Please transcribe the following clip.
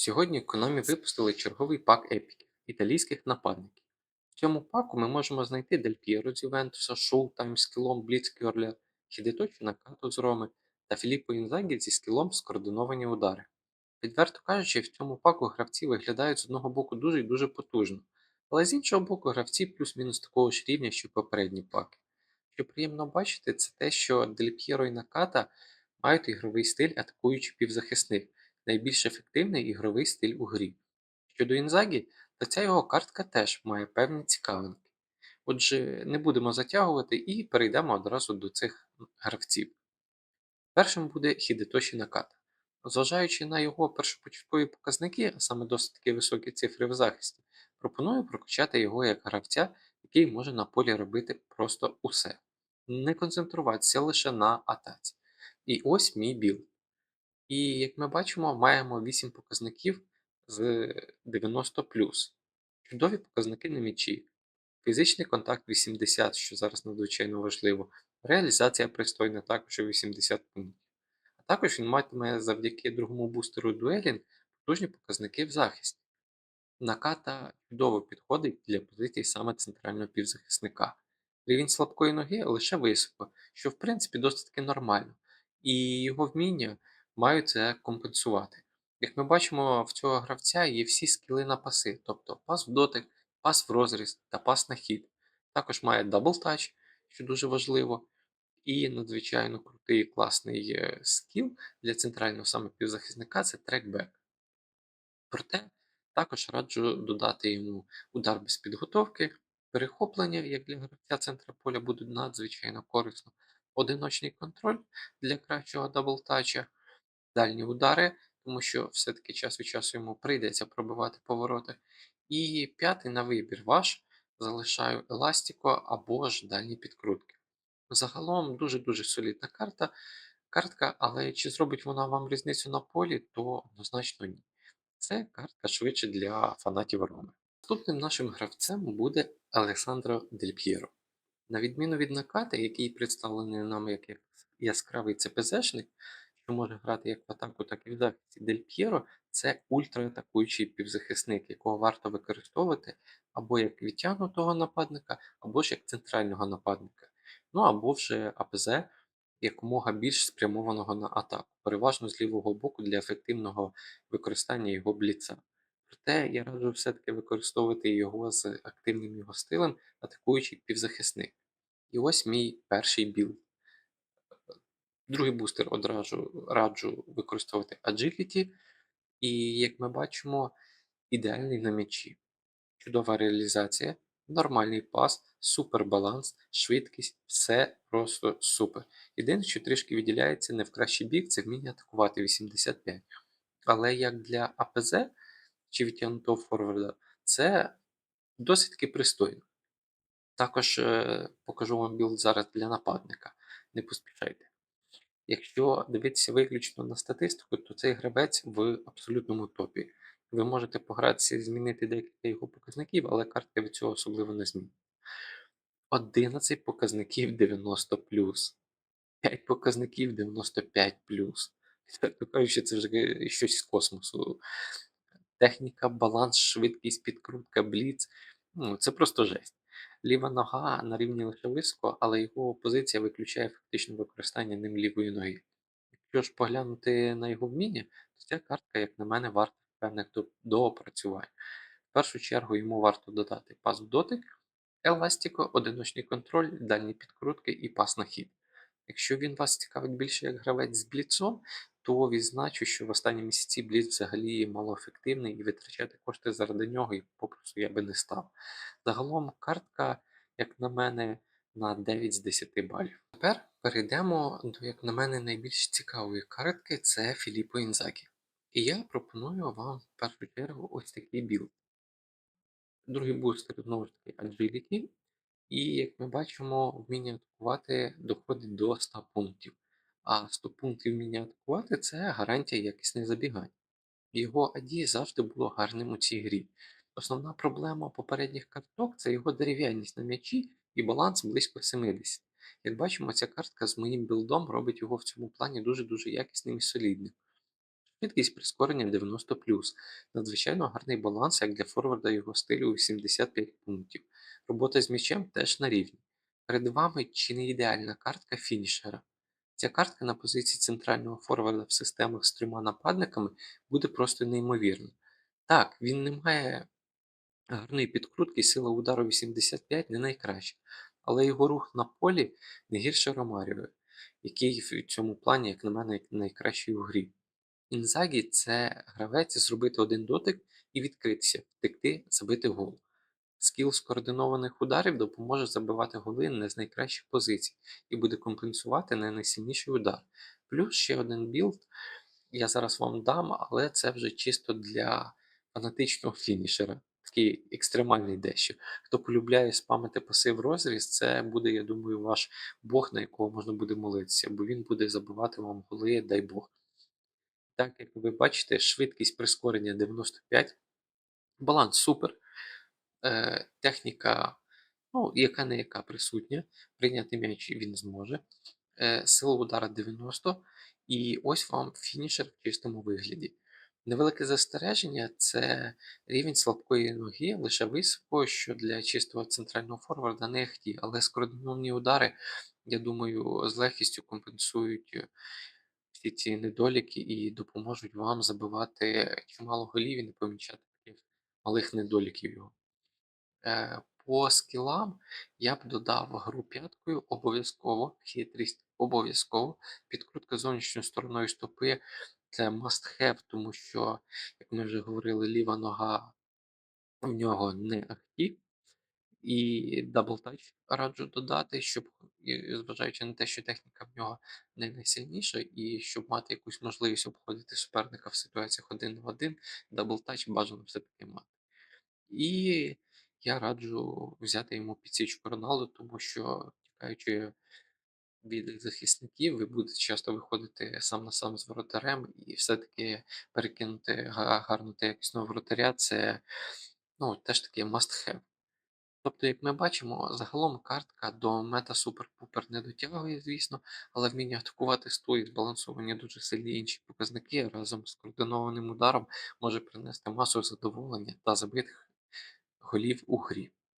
Сьогодні Konami випустили черговий пак епіків італійських нападників. В цьому паку ми можемо знайти Дель П'єро з Ювентуса, Шоутайм з скілом Бліцкерлер, Хідеточі Накато з Роми та Філіппо Інзагі зі скілом скоординовані удари. Відверто кажучи, в цьому паку гравці виглядають з одного боку дуже і дуже потужно, але з іншого боку, гравці плюс-мінус такого ж рівня, що попередні паки. Що приємно бачити, це те, що Дель П'єро і Наката мають ігровий стиль атакуючий півзахисник, найбільш ефективний ігровий стиль у грі. Щодо Інзагі, то ця його картка теж має певні цікавинки. Отже, не будемо затягувати і перейдемо одразу до цих гравців. Першим буде Хідетоші Наката. Зважаючи на його першопочаткові показники, а саме досить таки високі цифри в захисті, пропоную прокачати його як гравця, який може на полі робити просто усе. Не концентруватися лише на атаці. І ось мій білд. І як ми бачимо, маємо 8 показників з 90 Чудові показники на м'ячі. Фізичний контакт 80, що зараз надзвичайно важливо. Реалізація пристойна також 80 пунктів. А також він матиме завдяки другому бустеру дуелінг потужні показники в захисті. Наката чудово підходить для позиції саме центрального півзахисника. Рівень слабкої ноги лише високо, що в принципі досить таки нормально, і його вміння мають це компенсувати. Як ми бачимо, в цього гравця є всі скіли на паси, тобто пас в дотик, пас в розріз та пас на хід. Також має даблтач, що дуже важливо, і надзвичайно крутий класний е, скіл для центрального саме півзахисника це трекбек. Проте також раджу додати йому удар без підготовки, перехоплення, як для гравця центра поля будуть надзвичайно корисно, одиночний контроль для кращого даблтача, дальні удари, тому що все-таки час від часу йому прийдеться пробивати повороти. І п'ятий на вибір ваш залишаю еластико або ж дальні підкрутки. Загалом дуже-дуже солідна карта, картка, але чи зробить вона вам різницю на полі, то однозначно ні. Це картка швидше для фанатів Роми. Наступним нашим гравцем буде Александро Дель П'єро. На відміну від Накати, який представлений нам як яскравий ЦПЗшник, може грати як в атаку, так і в захисті, Дель П'єро це ультраатакуючий півзахисник, якого варто використовувати або як відтягнутого нападника, або ж як центрального нападника. Ну або вже АПЗ якомога більш спрямованого на атаку, переважно з лівого боку для ефективного використання його бліца. Проте я раджу все-таки використовувати його з активним його стилем, атакуючий півзахисник. І ось мій перший білд. Другий бустер одразу раджу використовувати Agility, і, як ми бачимо, ідеальний на м'ячі. Чудова реалізація, нормальний пас, супер баланс, швидкість, все просто супер. Єдине, що трішки виділяється не в кращий бік, це вміння атакувати 85. Але як для АПЗ чи відтягнутого форварда, це досить таки пристойно. Також е, покажу вам білд зараз для нападника. Не поспішайте. Якщо дивитися виключно на статистику, то цей гравець в абсолютному топі. Ви можете погратися змінити декілька його показників, але картка від цього особливо не змінить. 11 показників 90 5 показників 95 Відверто кажучи, це вже щось з космосу. Техніка, баланс, швидкість, підкрутка, бліц. Ну, Це просто жесть. Ліва нога на рівні лише високо, але його позиція виключає фактично використання ним лівої ноги. Якщо ж поглянути на його вміння, то ця картка, як на мене, варта певних доопрацювань. В першу чергу йому варто додати пас в дотик, еластико, одиночний контроль, дальні підкрутки і пас на хід. Якщо він вас цікавить більше як гравець з бліцом, то відзначу, що в останні місяці бліц взагалі малоефективний і витрачати кошти заради нього і попросту я би не став. Загалом картка, як на мене, на 9 з 10 балів. Тепер перейдемо до, як на мене, найбільш цікавої картки це Філіппо Інзакі. І я пропоную вам в першу чергу ось такий білд. Другий бустер, знову ж таки, Agility. І, як ми бачимо, вміння атакувати доходить до 100 пунктів. А 100 пунктів вміння атакувати це гарантія якісних забігань. Його AD завжди було гарним у цій грі. Основна проблема попередніх карток це його дерев'яність на м'ячі і баланс близько 70. Як бачимо, ця картка з моїм білдом робить його в цьому плані дуже-дуже якісним і солідним. Швидкість прискорення 90 Надзвичайно гарний баланс як для форварда його стилю у 75 пунктів. Робота з м'ячем теж на рівні. Перед вами чи не ідеальна картка фінішера. Ця картка на позиції центрального форварда в системах з трьома нападниками буде просто неймовірна. Так, він не має гарної підкрутки, сила удару 85 не найкраща, але його рух на полі не гірше Ромаріо, який в цьому плані, як на мене, найкращий у грі. Інзагі це гравець зробити один дотик і відкритися, втекти, забити гол. Скіл скоординованих ударів допоможе забивати голи не з найкращих позицій і буде компенсувати не найсильніший удар. Плюс ще один білд я зараз вам дам, але це вже чисто для фанатичного фінішера. Такий екстремальний дещо. Хто полюбляє спамити пасив розріз, це буде, я думаю, ваш Бог, на якого можна буде молитися, бо він буде забивати вам голи, дай Бог. Так, як ви бачите, швидкість прискорення 95, баланс супер, е, техніка, ну, яка не яка присутня, прийняти м'яч він зможе. Е, сила удара 90, і ось вам фінішер в чистому вигляді. Невелике застереження це рівень слабкої ноги, лише високо, що для чистого центрального форварда не ахті, але скоординовані удари, я думаю, з легкістю компенсують е, всі ці недоліки і допоможуть вам забивати чимало голів і не помічати таких малих недоліків його. Е, По скілам я б додав гру п'яткою обов'язково, хитрість обов'язково, підкрутка зовнішньою стороною стопи це must have, тому що, як ми вже говорили, ліва нога в нього не ахті. І даблтач раджу додати, щоб, зважаючи на те, що техніка в нього не найсильніша, і щоб мати якусь можливість обходити суперника в ситуаціях один на один, даблтач бажано все-таки мати. І я раджу взяти йому підсічку Роналду, тому що, тікаючи від захисників, ви будете часто виходити сам на сам з воротарем, і все-таки перекинути га- гарно та якісного воротаря це ну, теж таки must have. Тобто, як ми бачимо, загалом картка до мета супер-пупер не дотягує, звісно, але вміння атакувати стої збалансовані дуже сильні інші показники разом з координованим ударом може принести масу задоволення та забитих голів грі.